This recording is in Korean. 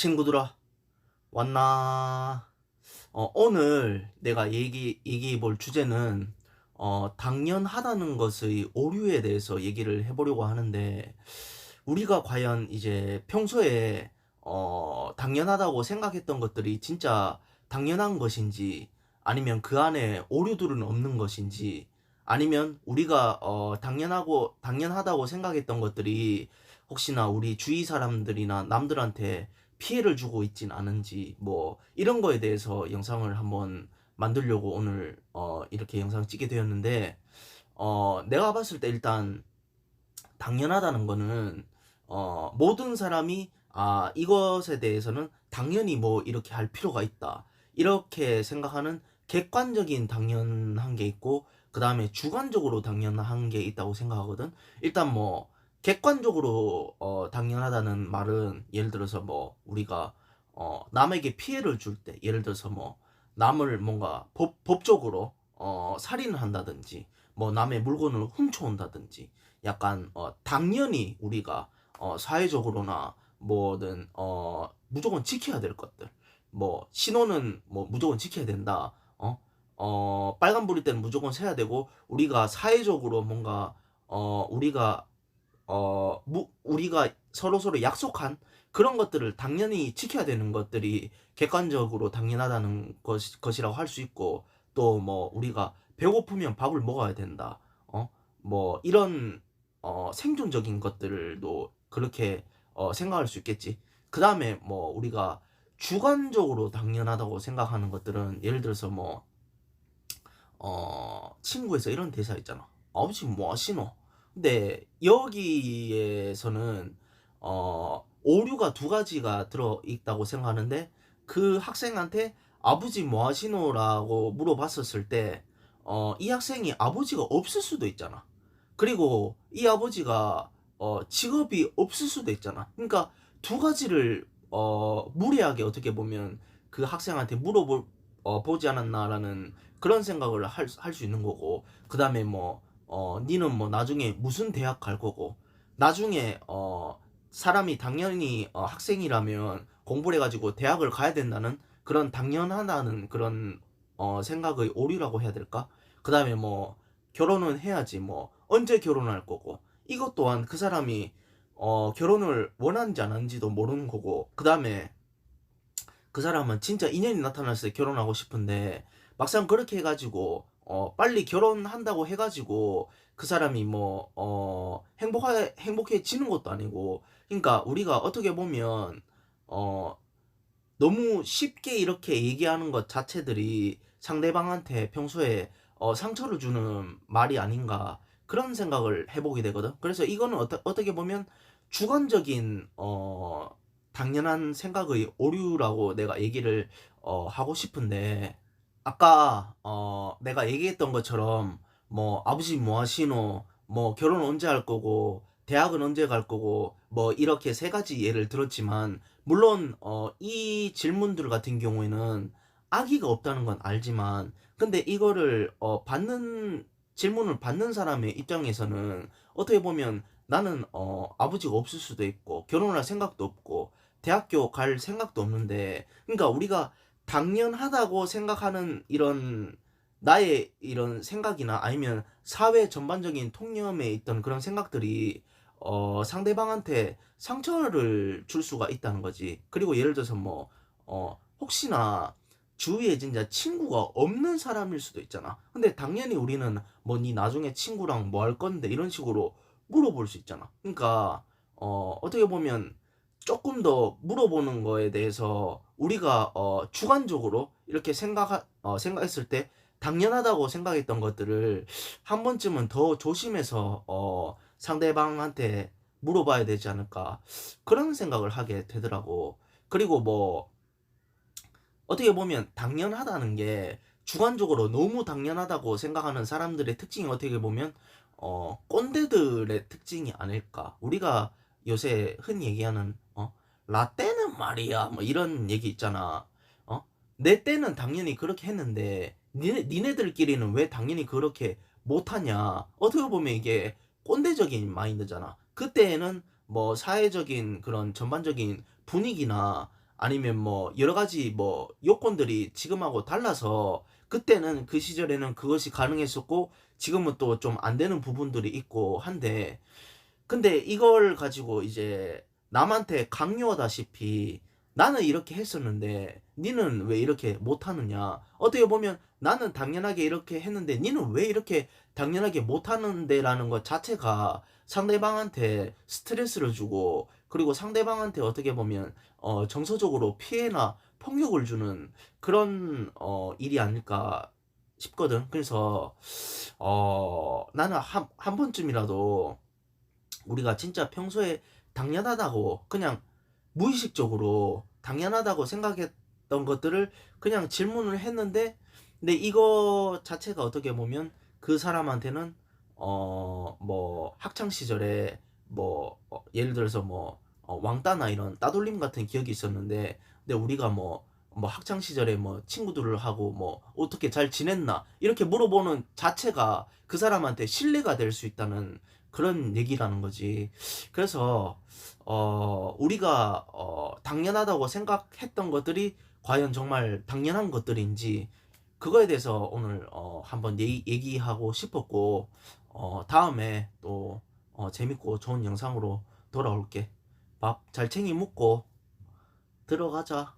친구들아 왔나? 어, 오늘 내가 얘기 얘기해 볼 주제는 어, 당연하다는 것의 오류에 대해서 얘기를 해보려고 하는데 우리가 과연 이제 평소에 어, 당연하다고 생각했던 것들이 진짜 당연한 것인지 아니면 그 안에 오류들은 없는 것인지 아니면 우리가 어, 당연하고 당연하다고 생각했던 것들이 혹시나 우리 주위 사람들이나 남들한테 피해를 주고 있진 않은지 뭐 이런 거에 대해서 영상을 한번 만들려고 오늘 어 이렇게 영상 찍게 되었는데 어 내가 봤을 때 일단 당연하다는 거는 어 모든 사람이 아 이것에 대해서는 당연히 뭐 이렇게 할 필요가 있다. 이렇게 생각하는 객관적인 당연한 게 있고 그 다음에 주관적으로 당연한 게 있다고 생각하거든. 일단 뭐 객관적으로 어, 당연하다는 말은 예를 들어서 뭐 우리가 어, 남에게 피해를 줄 때 예를 들어서 뭐 남을 뭔가 법, 법적으로 어, 살인을 한다든지 뭐 남의 물건을 훔쳐온다든지 약간 어, 당연히 우리가 어, 사회적으로나 뭐든 어, 무조건 지켜야 될 것들. 뭐 신호는 뭐 무조건 지켜야 된다. 어, 어 빨간불일 때는 무조건 세야 되고 우리가 사회적으로 뭔가 어 우리가 어, 무, 우리가 서로서로 약속한 그런 것들을 당연히 지켜야 되는 것들이 객관적으로 당연하다는 것, 것이라고 할 수 있고 또 뭐 우리가 배고프면 밥을 먹어야 된다. 어? 뭐 이런 어, 생존적인 것들도 그렇게 어, 생각할 수 있겠지. 그 다음에 뭐 우리가 주관적으로 당연하다고 생각하는 것들은 예를 들어서 뭐 어, 친구에서 이런 대사 있잖아. 아버지 뭐 하시노? 근데 여기에서는 어 오류가 두 가지가 들어 있다고 생각하는데 그 학생한테 아버지 뭐 하시노라고 물어봤었을 때 어 이 학생이 아버지가 없을 수도 있잖아. 그리고 이 아버지가 어 직업이 없을 수도 있잖아. 그러니까 두 가지를 어 무리하게 어떻게 보면 그 학생한테 물어볼 어, 보지 않았나라는 그런 생각을 할할수 있는 거고 그 다음에 뭐 어, 니는 뭐 나중에 무슨 대학 갈 거고, 나중에, 어, 사람이 당연히 어, 학생이라면 공부를 해가지고 대학을 가야 된다는 그런 당연하다는 그런 어, 생각의 오류라고 해야 될까? 그 다음에 뭐, 결혼은 해야지, 뭐, 언제 결혼할 거고, 이것 또한 그 사람이 어, 결혼을 원하는지 안 하는지도 모르는 거고, 그 다음에 그 사람은 진짜 인연이 나타났을 때 결혼하고 싶은데, 막상 그렇게 해가지고, 어, 빨리 결혼한다고 해가지고 그 사람이 뭐, 어, 행복하, 행복해지는 것도 아니고, 그러니까 우리가 어떻게 보면, 어, 너무 쉽게 이렇게 얘기하는 것 자체들이 상대방한테 평소에 어, 상처를 주는 말이 아닌가 그런 생각을 해보게 되거든. 그래서 이거는 어떠, 어떻게 보면 주관적인 어, 당연한 생각의 오류라고 내가 얘기를 어, 하고 싶은데 아까 어 내가 얘기했던 것처럼 뭐 아버지 뭐 하시노? 뭐 결혼 언제 할 거고? 대학은 언제 갈 거고? 뭐 이렇게 세 가지 예를 들었지만 물론 어 이 질문들 같은 경우에는 악의가 없다는 건 알지만 근데 이거를 어 받는 질문을 받는 사람의 입장에서는 어떻게 보면 나는 어 아버지가 없을 수도 있고 결혼할 생각도 없고 대학교 갈 생각도 없는데 그러니까 우리가 당연하다고 생각하는 이런 나의 이런 생각이나 아니면 사회 전반적인 통념에 있던 그런 생각들이 어, 상대방한테 상처를 줄 수가 있다는 거지. 그리고 예를 들어서 뭐, 어, 혹시나 주위에 진짜 친구가 없는 사람일 수도 있잖아. 근데 당연히 우리는 뭐 니 나중에 친구랑 뭐 할 건데 이런 식으로 물어볼 수 있잖아. 그러니까, 어, 어떻게 보면 조금 더 물어보는 거에 대해서 우리가 어, 주관적으로 이렇게 생각 어, 생각했을 때 당연하다고 생각했던 것들을 한 번쯤은 더 조심해서 어, 상대방한테 물어봐야 되지 않을까 그런 생각을 하게 되더라고. 그리고 뭐 어떻게 보면 당연하다는 게 주관적으로 너무 당연하다고 생각하는 사람들의 특징이 어떻게 보면 어 꼰대들의 특징이 아닐까. 우리가 요새 흔히 얘기하는 어 라떼는 말이야. 뭐 이런 얘기 있잖아. 어? 내 때는 당연히 그렇게 했는데 니네, 니네들끼리는 왜 당연히 그렇게 못하냐? 어떻게 보면 이게 꼰대적인 마인드잖아. 그때는 뭐 사회적인 그런 전반적인 분위기나 아니면 뭐 여러 가지 뭐 요건들이 지금하고 달라서 그때는 그 시절에는 그것이 가능했었고 지금은 또 좀 안 되는 부분들이 있고 한데 근데 이걸 가지고 이제 남한테 강요하다시피 나는 이렇게 했었는데 니는 왜 이렇게 못하느냐? 어떻게 보면 나는 당연하게 이렇게 했는데 니는 왜 이렇게 당연하게 못하는데 라는 것 자체가 상대방한테 스트레스를 주고 그리고 상대방한테 어떻게 보면 어 정서적으로 피해나 폭력을 주는 그런 어 일이 아닐까 싶거든. 그래서 어 나는 한, 한 번쯤이라도 우리가 진짜 평소에 당연하다고 그냥 무의식적으로 당연하다고 생각했던 것들을 그냥 질문을 했는데 근데 이거 자체가 어떻게 보면 그 사람한테는 어 뭐 학창 시절에 뭐 어, 예를 들어서 뭐 어, 왕따나 이런 따돌림 같은 기억이 있었는데 근데 우리가 뭐 뭐 학창 시절에 뭐 친구들을 하고 뭐 어떻게 잘 지냈나 이렇게 물어보는 자체가 그 사람한테 신뢰가 될 수 있다는 그런 얘기라는 거지. 그래서 어 우리가 어 당연하다고 생각했던 것들이 과연 정말 당연한 것들인지 그거에 대해서 오늘 어 한번 얘기, 얘기하고 싶었고 어 다음에 또 어, 재밌고 좋은 영상으로 돌아올게. 밥 잘 챙겨 먹고 들어가자.